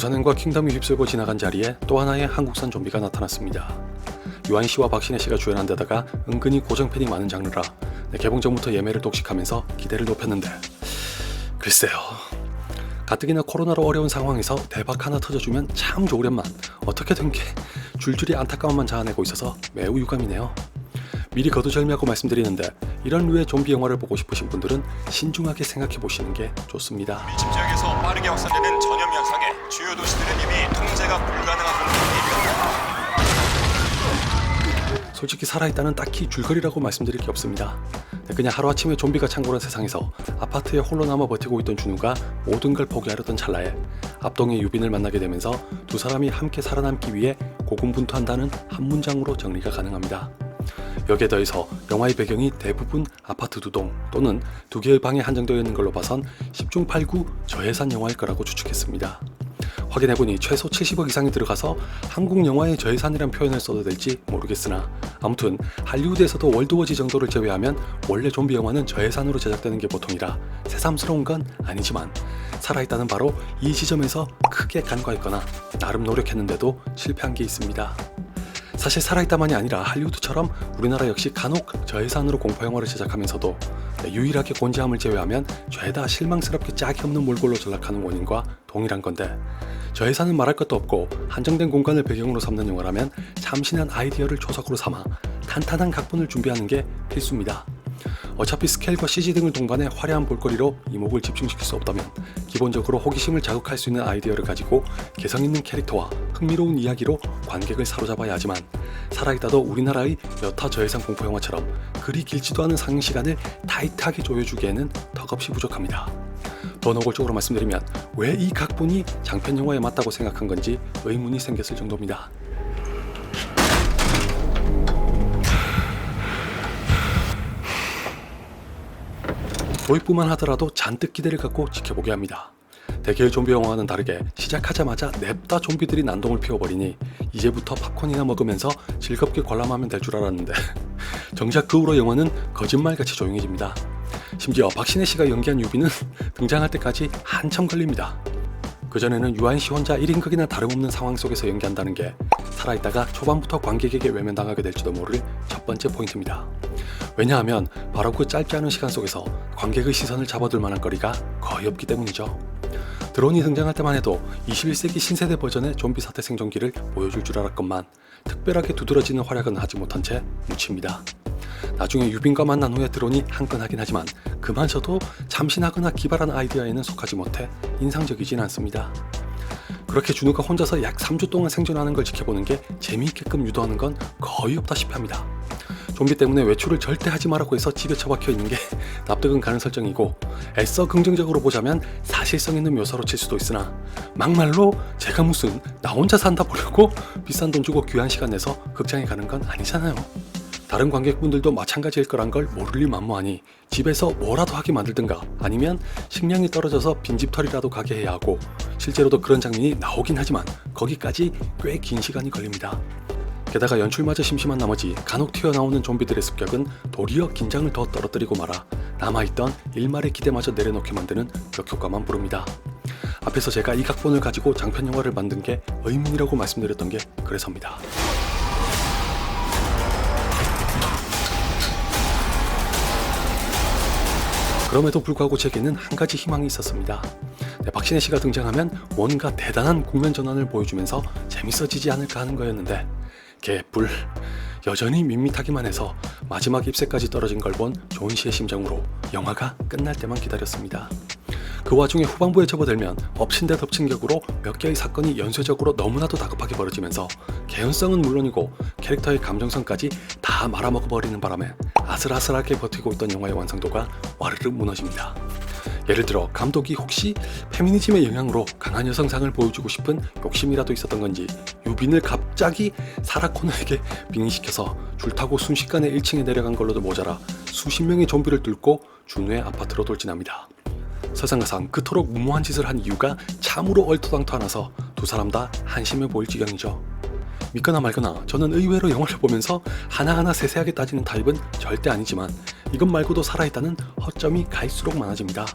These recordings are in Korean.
부산행과 킹덤이 휩쓸고 지나간 자리에 또 하나의 한국산 좀비가 나타났습니다. 유한 씨와 박신혜 씨가 주연한 데다가 은근히 고정 팬이 많은 장르라 네, 개봉 전부터 예매를 독식하면서 기대를 높였는데 글쎄요. 가뜩이나 코로나로 어려운 상황에서 대박 하나 터져주면 참 좋으련만 어떻게 된 게 줄줄이 안타까움만 자아내고 있어서 매우 유감이네요. 미리 거두절미하고 말씀드리는데 이런 류의 좀비 영화를 보고 싶으신 분들은 신중하게 생각해 보시는 게 좋습니다. 미집 지역에서 빠르게 확산되는 전염 현상에 주요 도시들은 이미 통제가 불가능한 공포입니다. 솔직히 살아있다는 딱히 줄거리라고 말씀드릴 게 없습니다. 네, 그냥 하루아침에 좀비가 창궐한 세상에서 아파트에 홀로 남아 버티고 있던 준우가 모든 걸 포기하려던 찰나에 앞동의 유빈을 만나게 되면서 두 사람이 함께 살아남기 위해 고군분투한다는 한 문장으로 정리가 가능합니다. 여기에 더해서 영화의 배경이 대부분 아파트 두 동 또는 두 개의 방에 한정되어 있는 걸로 봐선 10중 8구 저예산 영화일 거라고 추측했습니다. 확인해보니 최소 70억 이상이 들어가서 한국 영화의 저예산이란 표현을 써도 될지 모르겠으나 아무튼 할리우드에서도 월드워지 정도를 제외하면 원래 좀비 영화는 저예산으로 제작되는 게 보통이라 새삼스러운 건 아니지만 살아있다는 바로 이 지점에서 크게 간과했거나 나름 노력했는데도 실패한 게 있습니다. 사실 살아있다만이 아니라 할리우드처럼 우리나라 역시 간혹 저예산으로 공포 영화를 제작하면서도 네, 유일하게 곤지암을 제외하면 죄다 실망스럽게 짝이 없는 몰골로 전락하는 원인과 동일한 건데 저예산은 말할 것도 없고 한정된 공간을 배경으로 삼는 영화라면 참신한 아이디어를 초석으로 삼아 탄탄한 각본을 준비하는 게 필수입니다. 어차피 스케일과 CG 등을 동반해 화려한 볼거리로 이목을 집중시킬 수 없다면 기본적으로 호기심을 자극할 수 있는 아이디어를 가지고 개성 있는 캐릭터와 흥미로운 이야기로 관객을 사로잡아야 하지만 살아있다도 우리나라의 여타 저예산 공포 영화처럼 그리 길지도 않은 상영 시간을 타이트하게 조여주기에는 턱없이 부족합니다. 더 노골적으로 말씀드리면 왜 이 각본이 장편 영화에 맞다고 생각한 건지 의문이 생겼을 정도입니다. 도입부만 하더라도 잔뜩 기대를 갖고 지켜보게 합니다. 대개의 좀비 영화와는 다르게 시작하자마자 냅다 좀비들이 난동을 피워버리니 이제부터 팝콘이나 먹으면서 즐겁게 관람하면 될 줄 알았는데 정작 그 후로 영화는 거짓말같이 조용해집니다. 심지어 박신혜 씨가 연기한 유비는 등장할 때까지 한참 걸립니다. 그전에는 유한 씨 혼자 1인극이나 다름없는 상황 속에서 연기한다는 게 살아있다가 초반부터 관객에게 외면당하게 될지도 모를 첫 번째 포인트입니다. 왜냐하면 바로 그 짧지 않은 시간 속에서 관객의 시선을 잡아둘 만한 거리가 거의 없기 때문이죠. 드론이 등장할 때만 해도 21세기 신세대 버전의 좀비 사태 생존기를 보여줄 줄 알았건만 특별하게 두드러지는 활약은 하지 못한 채 묻힙니다. 나중에 유빈과 만난 후에 드론이 한건 하긴 하지만 그만서도 참신하거나 기발한 아이디어에는 속하지 못해 인상적이진 않습니다. 그렇게 준우가 혼자서 약 3주 동안 생존하는 걸 지켜보는 게 재미있게끔 유도하는 건 거의 없다시피 합니다. 좀비 때문에 외출을 절대 하지 말라고 해서 집에 처박혀 있는 게 납득은 가는 설정이고 애써 긍정적으로 보자면 사실성 있는 묘사로 칠 수도 있으나 막말로 제가 무슨 나 혼자 산다 보려고 비싼 돈 주고 귀한 시간 내서 극장에 가는 건 아니잖아요. 다른 관객분들도 마찬가지일 거란 걸 모를 리 만무하니 집에서 뭐라도 하게 만들든가 아니면 식량이 떨어져서 빈집털이라도 가게 해야 하고 실제로도 그런 장면이 나오긴 하지만 거기까지 꽤 긴 시간이 걸립니다. 게다가 연출마저 심심한 나머지 간혹 튀어나오는 좀비들의 습격은 도리어 긴장을 더 떨어뜨리고 말아 남아있던 일말의 기대마저 내려놓게 만드는 역효과만 부릅니다. 앞에서 제가 이 각본을 가지고 장편 영화를 만든 게 의문이라고 말씀드렸던 게 그래서입니다. 그럼에도 불구하고 제게는 한 가지 희망이 있었습니다. 네, 박신혜 씨가 등장하면 뭔가 대단한 국면 전환을 보여주면서 재밌어지지 않을까 하는 거였는데 개뿔 여전히 밋밋하기만 해서 마지막 잎새까지 떨어진 걸본 조은 씨의 심정으로 영화가 끝날 때만 기다렸습니다. 그 와중에 후반부에 접어들면 엎친 데 덮친 격으로 몇 개의 사건이 연쇄적으로 너무나도 다급하게 벌어지면서 개연성은 물론이고 캐릭터의 감정성까지 다 말아먹어버리는 바람에 아슬아슬하게 버티고 있던 영화의 완성도가 와르르 무너집니다. 예를 들어 감독이 혹시 페미니즘의 영향으로 강한 여성상을 보여주고 싶은 욕심이라도 있었던 건지 유빈을 갑자기 사라 코너에게 빙의시켜서 줄타고 순식간에 1층에 내려간 걸로도 모자라 수십 명의 좀비를 뚫고 준우의 아파트로 돌진합니다. 설상가상 그토록 무모한 짓을 한 이유가 참으로 얼토당토하나서 두 사람 다 한심해 보일 지경이죠. 믿거나 말거나 저는 의외로 영화를 보면서 하나하나 세세하게 따지는 타입은 절대 아니지만 이것 말고도 살아있다는 허점이 갈수록 많아집니다.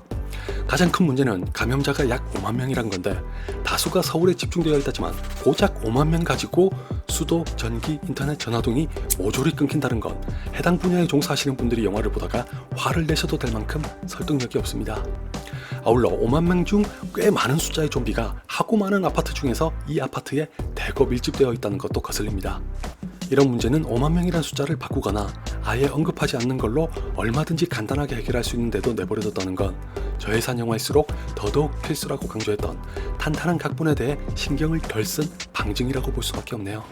가장 큰 문제는 감염자가 약 5만 명이란 건데 다수가 서울에 집중되어 있다지만 고작 5만 명 가지고 수도, 전기, 인터넷, 전화 등이 모조리 끊긴다는 건 해당 분야에 종사하시는 분들이 영화를 보다가 화를 내셔도 될 만큼 설득력이 없습니다. 아울러 5만 명 중 꽤 많은 숫자의 좀비가 하고 많은 아파트 중에서 이 아파트에 대거 밀집되어 있다는 것도 거슬립니다. 이런 문제는 5만 명이란 숫자를 바꾸거나 아예 언급하지 않는 걸로 얼마든지 간단하게 해결할 수 있는데도 내버려뒀다는 건 저예산 영화일수록 더더욱 필수라고 강조했던 탄탄한 각본에 대해 신경을 덜 쓴 방증이라고 볼 수밖에 없네요.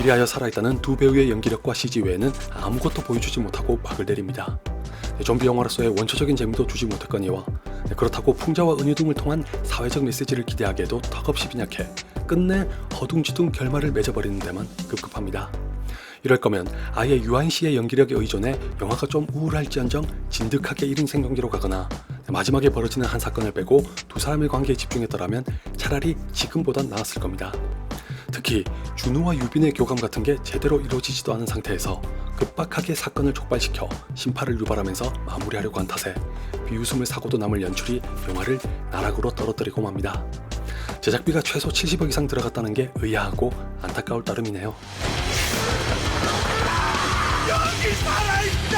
이리하여 살아있다는 두 배우의 연기력과 CG 외에는 아무것도 보여주지 못하고 막을 내립니다. 네, 좀비 영화로서의 원초적인 재미도 주지 못했거니와 네, 그렇다고 풍자와 은유 등을 통한 사회적 메시지를 기대하기에도 턱없이 빈약해 끝내 허둥지둥 결말을 맺어버리는 데만 급급합니다. 이럴 거면 아예 유한 씨의 연기력에 의존해 영화가 좀 우울할지언정 진득하게 1인 생존기로 가거나 마지막에 벌어지는 한 사건을 빼고 두 사람의 관계에 집중했더라면 차라리 지금보단 나았을 겁니다. 특히 준우와 유빈의 교감 같은 게 제대로 이루어지지도 않은 상태에서 급박하게 사건을 촉발시켜 심파를 유발하면서 마무리하려고 한 탓에 비웃음을 사고도 남을 연출이 영화를 나락으로 떨어뜨리고 맙니다. 제작비가 최소 70억 이상 들어갔다는 게 의아하고 안타까울 따름이네요. 여기 살아있다!